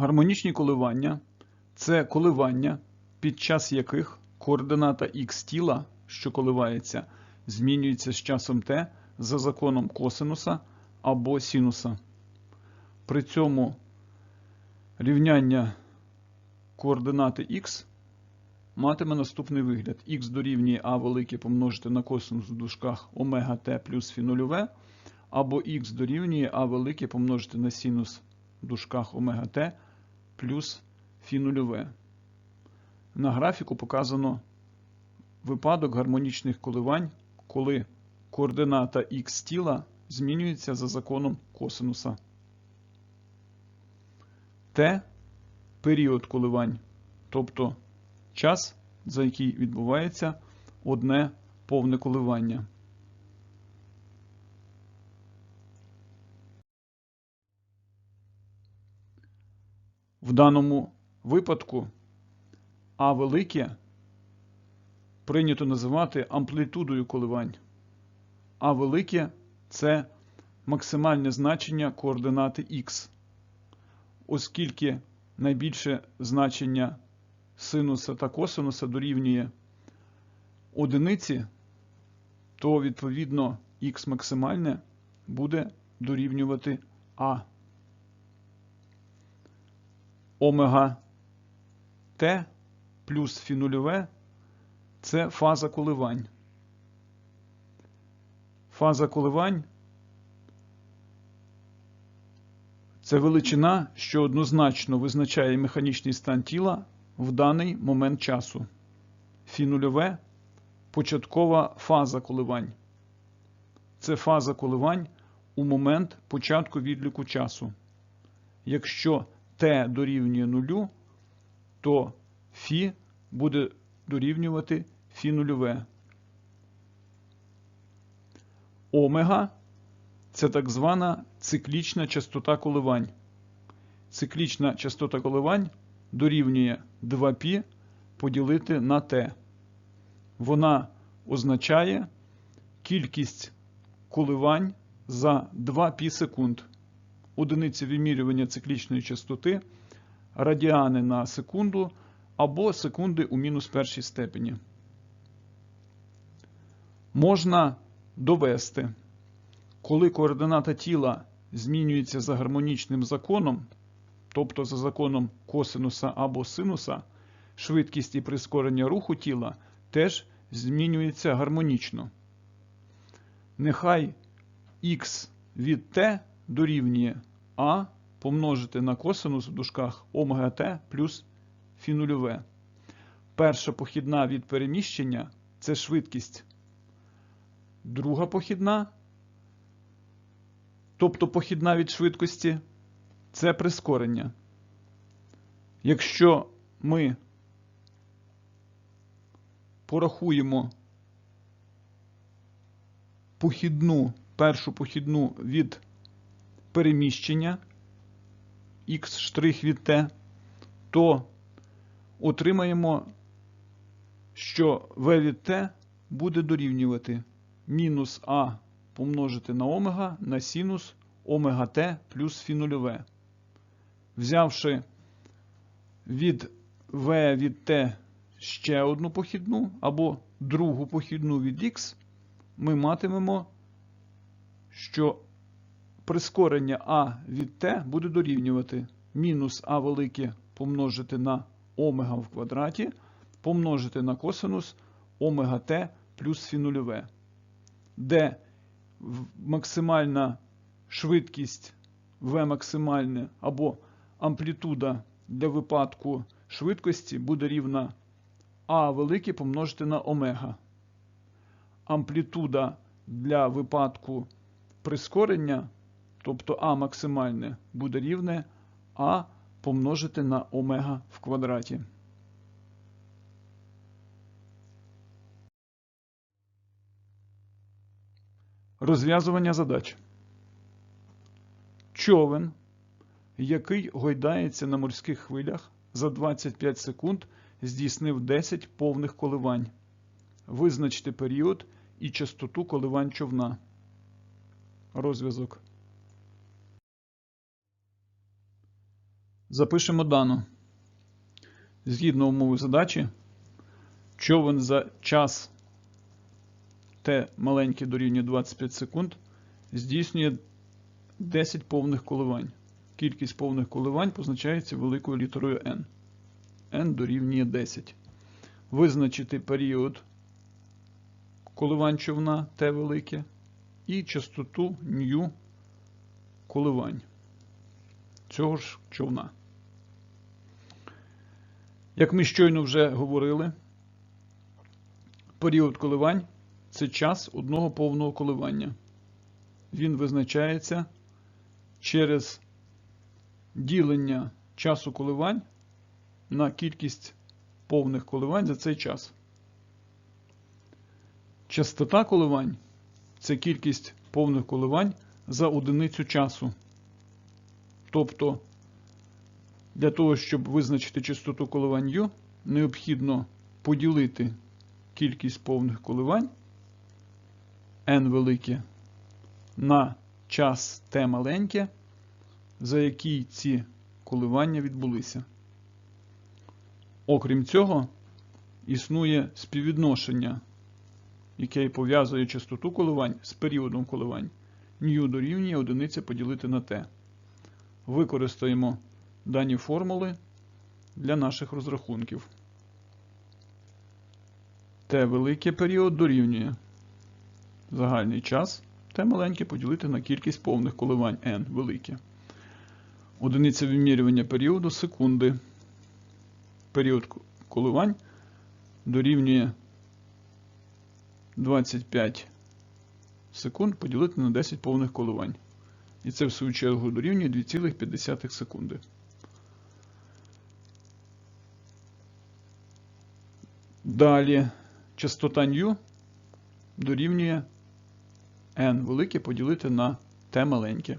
Гармонічні коливання це коливання, під час яких координата х тіла, що коливається, змінюється з часом t за законом косинуса або синуса. При цьому рівняння координати х матиме наступний вигляд. х дорівнює а велике помножити на косинус в дужках омега t плюс фі нульове, або х дорівнює а велике помножити на синус в дужках омега t плюс фі нульове. На графіку показано випадок гармонічних коливань, коли координата х тіла змінюється за законом косинуса. Т період коливань, тобто час, за який відбувається одне повне коливання. В даному випадку А велике прийнято називати амплітудою коливань. А велике це максимальне значення координати х, оскільки найбільше значення синуса та косинуса дорівнює одиниці, то відповідно х максимальне буде дорівнювати А. Омега Т плюс фі нульове – це фаза коливань. Фаза коливань це величина, що однозначно визначає механічний стан тіла в даний момент часу. Фі нульове – початкова фаза коливань. Це фаза коливань у момент початку відліку часу. Якщо t дорівнює нулю, то фі буде дорівнювати фі нульове. Омега це так звана циклічна частота коливань. Циклічна частота коливань дорівнює 2π поділити на t. Вона означає кількість коливань за 2π секунд. Одиниці вимірювання циклічної частоти, радіани на секунду або секунди у мінус першій степені. Можна довести, коли координата тіла змінюється за гармонічним законом, тобто за законом косинуса або синуса, швидкість і прискорення руху тіла теж змінюється гармонічно. Нехай х від t дорівнює а помножити на косинус в дужках омега t плюс фі нульове. Перша похідна від переміщення це швидкість. Друга похідна, тобто похідна від швидкості, це прискорення. Якщо ми порахуємо похідну, першу похідну від переміщення х' від t, то отримаємо, що v від t буде дорівнювати мінус а помножити на омега на синус омега t плюс фі нульове. Взявши від v від t ще одну похідну або другу похідну від x, ми матимемо, що прискорення а від t буде дорівнювати мінус а велике помножити на омега в квадраті, помножити на косинус омега t плюс фі нульове, де максимальна швидкість v максимальне або амплітуда для випадку швидкості буде рівна а велике помножити на омега. Амплітуда для випадку прискорення, тобто а максимальне, буде рівне а помножити на омега в квадраті. Розв'язування задач. Човен, який гойдається на морських хвилях за 25 секунд, здійснив 10 повних коливань. Визначте період і частоту коливань човна. Розв'язок. Запишемо дано. Згідно умови задачі, човен за час Т маленьке дорівнює 25 секунд здійснює 10 повних коливань. Кількість повних коливань позначається великою літерою n. n дорівнює 10. Визначити період коливань човна Т велике і частоту ню коливань цього ж човна. Як ми щойно вже говорили, період коливань це час одного повного коливання. Він визначається через ділення часу коливань на кількість повних коливань за цей час. Частота коливань це кількість повних коливань за одиницю часу. Тобто, для того, щоб визначити частоту коливань U, необхідно поділити кількість повних коливань n велике на час t маленьке, за який ці коливання відбулися. Окрім цього, існує співвідношення, яке пов'язує частоту коливань з періодом коливань. Ню дорівнює одиниця поділити на t. Використаємо дані формули для наших розрахунків. Т великий період дорівнює загальний час Т маленьке поділити на кількість повних коливань n велике. Одиниця вимірювання періоду секунди. Період коливань дорівнює 25 секунд поділити на 10 повних коливань. І це в свою чергу дорівнює 2,5 секунди. Далі частота ню дорівнює n велике поділити на t маленьке.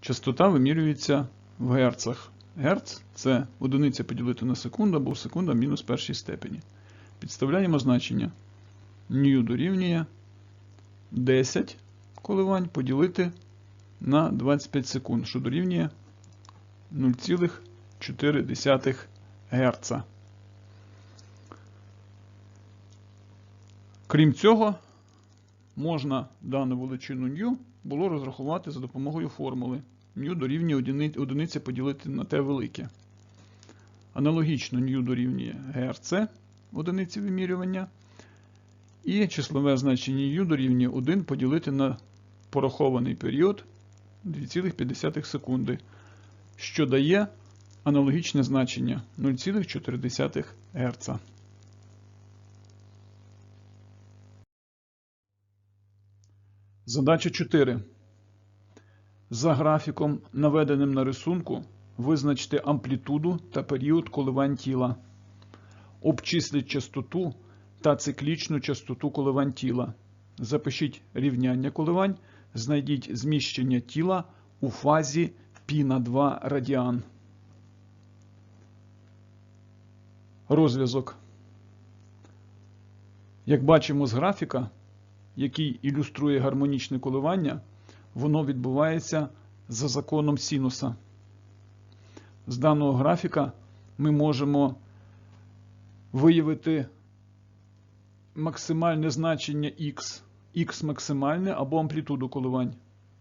Частота вимірюється в герцах. Герц це одиниця поділити на секунду або секунда мінус першій степені. Підставляємо значення. Ню дорівнює 10 коливань поділити на 25 секунд, що дорівнює 0,4 Гц. Крім цього, можна дану величину ню було розрахувати за допомогою формули ню дорівнює одиниця поділити на t велике. Аналогічно ню дорівнює ГРЦ одиниці вимірювання. І числове значення U дорівнює 1 поділити на порахований період 2,5 секунди, що дає аналогічне значення 0,4 Гц. Задача 4. За графіком, наведеним на рисунку, визначте амплітуду та період коливань тіла. Обчисліть частоту та циклічну частоту коливань тіла. Запишіть рівняння коливань, знайдіть зміщення тіла у фазі π на 2 радіан. Розв'язок. Як бачимо з графіка, який ілюструє гармонічне коливання, воно відбувається за законом синуса. З даного графіка ми можемо виявити максимальне значення Х, Х максимальне або амплітуду коливань.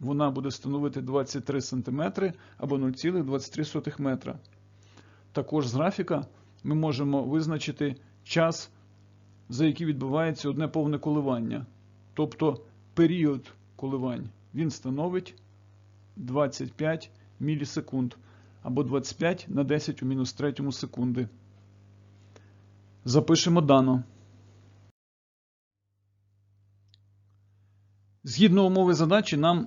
Вона буде становити 23 см або 0,23 метра. Також з графіка ми можемо визначити час, за який відбувається одне повне коливання. Тобто період коливань він становить 25 мілісекунд або 25 на 10 у мінус 3 секунди. Запишемо дано. Згідно умови задачі, нам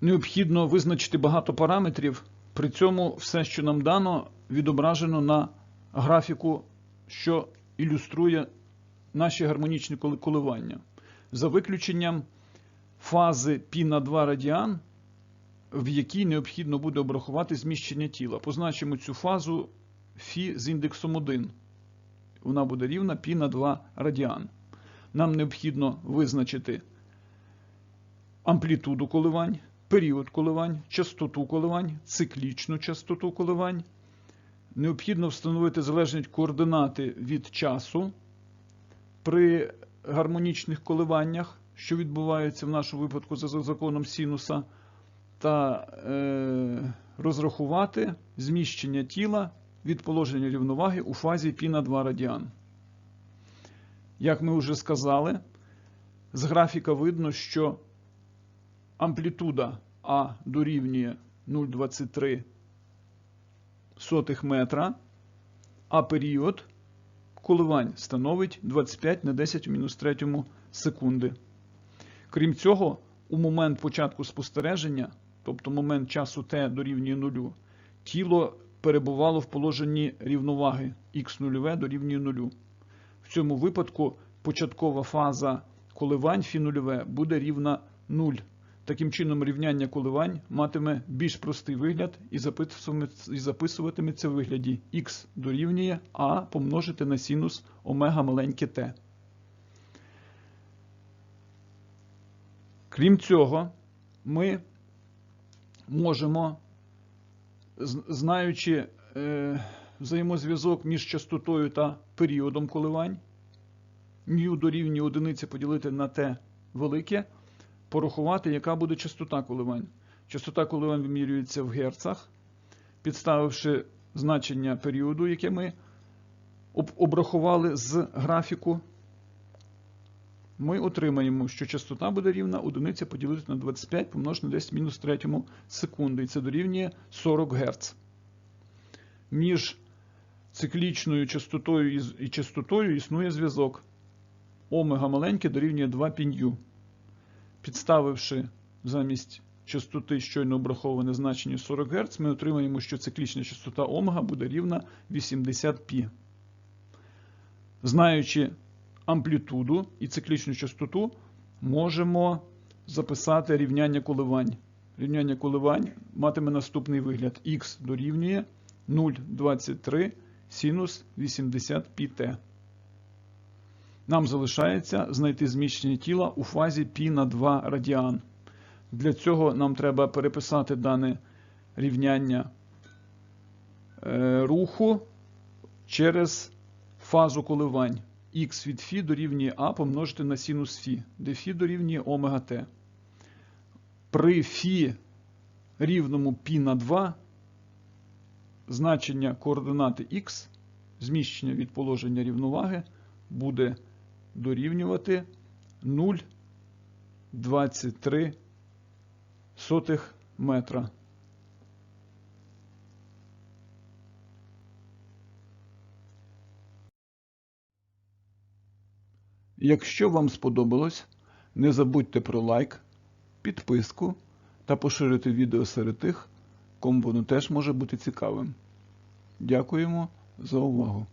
необхідно визначити багато параметрів. При цьому все, що нам дано, відображено на графіку, що ілюструє наші гармонічні коливання. За виключенням фази π на 2 радіан, в якій необхідно буде обрахувати зміщення тіла. Позначимо цю фазу Фі з індексом 1. Вона буде рівна π на 2 радіан. Нам необхідно визначити амплітуду коливань, період коливань, частоту коливань, циклічну частоту коливань. Необхідно встановити залежність координати від часу при гармонічних коливаннях, що відбуваються в нашому випадку за законом синуса, та е, розрахувати зміщення тіла від положення рівноваги у фазі π на 2 радіан. Як ми вже сказали, з графіка видно, що амплітуда А дорівнює 0,23 сотих метра, а період коливань становить 25 на 10 в мінус 3 секунди. Крім цього, у момент початку спостереження, тобто момент часу t дорівнює нулю, тіло перебувало в положенні рівноваги х0 дорівнює нулю. В цьому випадку початкова фаза коливань фі нульове буде рівна 0. Таким чином, рівняння коливань матиме більш простий вигляд і записуватиметься- в вигляді х дорівнює а помножити на синус омега маленьке t. Крім цього, ми можемо, знаючи е, взаємозв'язок між частотою та періодом коливань, μ дорівнює одиниці поділити на t велике, порахувати, яка буде частота коливань. Частота коливань вимірюється в герцах, підставивши значення періоду, яке ми обрахували з графіку, ми отримаємо, що частота буде рівна одиниця поділити на 25 помножити на 10 мінус 3 секунди. І це дорівнює 40 Гц. Між циклічною частотою і частотою існує зв'язок. Омега маленьке дорівнює 2 пін'ю. Підставивши замість частоти щойно обраховане значення 40 Гц, ми отримаємо, що циклічна частота омега буде рівна 80 π. Знаючи амплітуду і циклічну частоту, можемо записати рівняння коливань. Рівняння коливань матиме наступний вигляд: х дорівнює 0,23 синус 80 πt. Нам залишається знайти зміщення тіла у фазі π на 2 радіан. Для цього нам треба переписати дане рівняння е, руху через фазу коливань х від Фі дорівнює А помножити на синус Фі, де Фі дорівнює омега Т. При Фі рівному π на 2 значення координати х, зміщення від положення рівноваги буде дорівнювати 0,23 метра. Якщо вам сподобалось, не забудьте про лайк, підписку та поширити відео серед тих, кому воно теж може бути цікавим. Дякуємо за увагу!